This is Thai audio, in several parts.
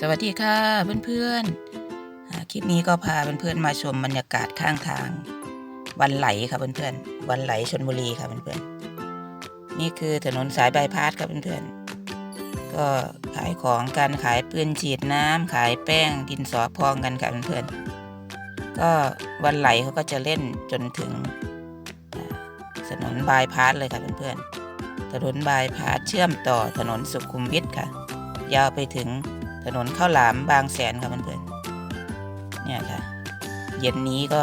สวัสดีค่ะเพื่อนๆอ่าคลิปนี้ก็พาเพื่อนๆมาชมบรรยากาศข้างทาง วันไหลค่ะเพื่อนๆวันไหลชนบุรีค่ะเพื่อนๆนี่คือถนนสายบายพาสค่ะเพื่อนๆก็ขายของกันขายปืนฉีดน้ำขายแป้งดินสอพองกันค่ะเพื่อนๆก็วันไหลเขาก็จะเล่นจนถึงถนนบายพาสเลยค่ะเพื่อนๆถนนบายพาสเชื่อมต่อถนนสุขุมวิทค่ะ ยาวไปถึง ถนนข้าวหลามบางแสนครับเพื่อนๆเนี่ยค่ะ เย็นนี้ก็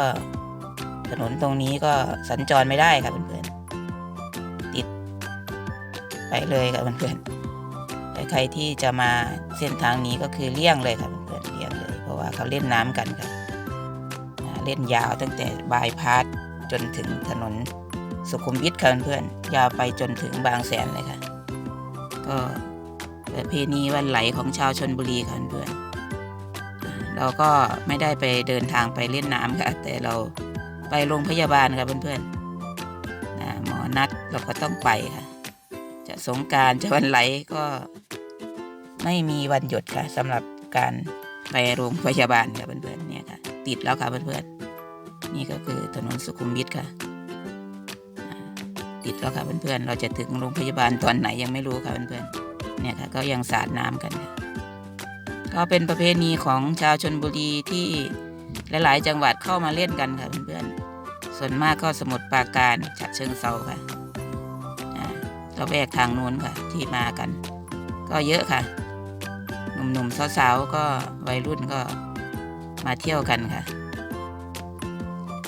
ถนนตรงนี้ก็สัญจรไม่ได้ครับเพื่อนๆติดไปเลยครับเพื่อนๆแต่ใครที่จะมาเส้นทางนี้ก็คือเลี่ยงเลยครับเพื่อนๆเลี่ยงเลย เพราะว่าเขาเล่นน้ำกันครับเล่นยาวตั้งแต่บายพาสจนถึงถนนสุขุมวิทครับเพื่อนๆยาวไปจนถึงบางแสนเลยค่ะก็ ประเพณีวันไหลของชาวชนบุรีค่ะเพื่อนเราก็ไม่ได้ไปเดินทางไปเล่นน้ำค่ะ แต่เราไปโรงพยาบาลค่ะเพื่อนๆนะหมอนัดเราก็ต้องไปค่ะ จะสงการจะวันไหลก็ไม่มีวันหยุดค่ะสำหรับการไปโรงพยาบาลค่ะเพื่อนๆเนี่ยค่ะ ติดแล้วค่ะเพื่อนๆนี่ก็คือถนนสุขุมวิทค่ะ ติดแล้วค่ะเพื่อนๆเราจะถึงโรงพยาบาลตอนไหนยังไม่รู้ค่ะเพื่อนๆ เนี่ยค่ะก็ยังสาดน้ำกันค่ะก็เป็นประเพณีของชาวชนบุรีที่หลาย ๆ จังหวัดเข้ามาเล่นกันค่ะเพื่อนๆส่วนมากก็สมุทรปราการฉะเชิงเซาค่ะอ่าละแวกทางนู้นค่ะที่มากัน ก็เยอะค่ะ หนุ่มๆสาวๆก็วัยรุ่นก็มาเที่ยวกันค่ะ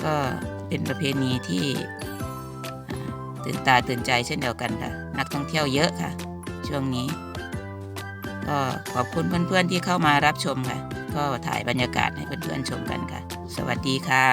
ก็เป็นประเพณีที่ตื่นตาตื่นใจเช่นเดียวกันค่ะ นักท่องเที่ยวเยอะค่ะ ช่วงนี้ ก็ขอบคุณเพื่อนๆที่เข้ามารับชมค่ะ ก็ถ่ายบรรยากาศให้เพื่อนๆชมกันค่ะ สวัสดีค่ะ